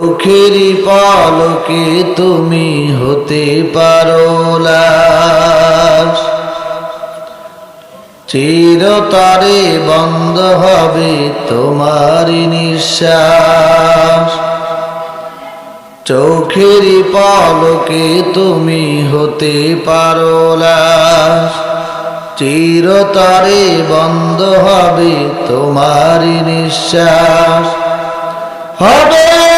চোখেরই পলকে তুমি হতে পারো লাশ চিরতরে বন্ধ হবে তোমার নিঃশ্বাস। চোখেরই পলকে তুমি হতে পারো লাশ চিরতরে বন্ধ হবে তোমার নিঃশ্বাস। হবে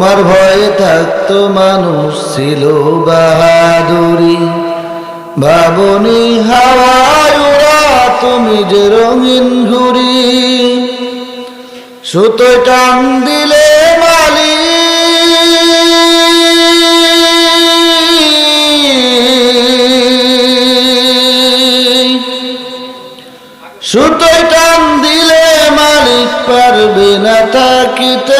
তোমার ভয়ে থাকতো মানুষ ছিল বাহাদুরি। ভাবনি হাওয়ায় ওরা, তুমি যে রঙিন ঘুরি সুতো টান দিলে মালি সুতো টান দিলে মালিক পারবে না থাকিতে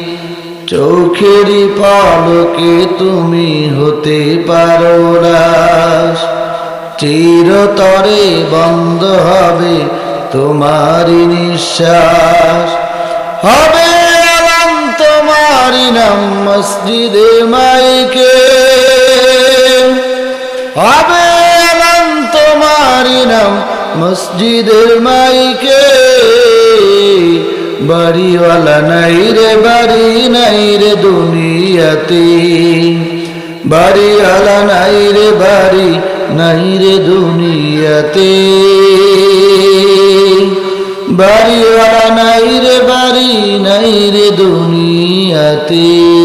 চোখেরই পালকে তুমি হতে পারো রাস চিরতরে বন্ধ হবে তোমারি নিঃশ্বাস। হবে আলাম নাম মসজিদে মাইকে। হবে আলাম নাম মসজিদের মাইকে। বাড়িওয়ালা নাই রে, বাড়ি নাই রে বাড়ি বাড়িওয়ালা নাই রে, বাড়ি নাই রে দুনিয়াতে। বাড়িওয়ালা নাই রে, বাড়ি নাই রে দুনিয়াতে।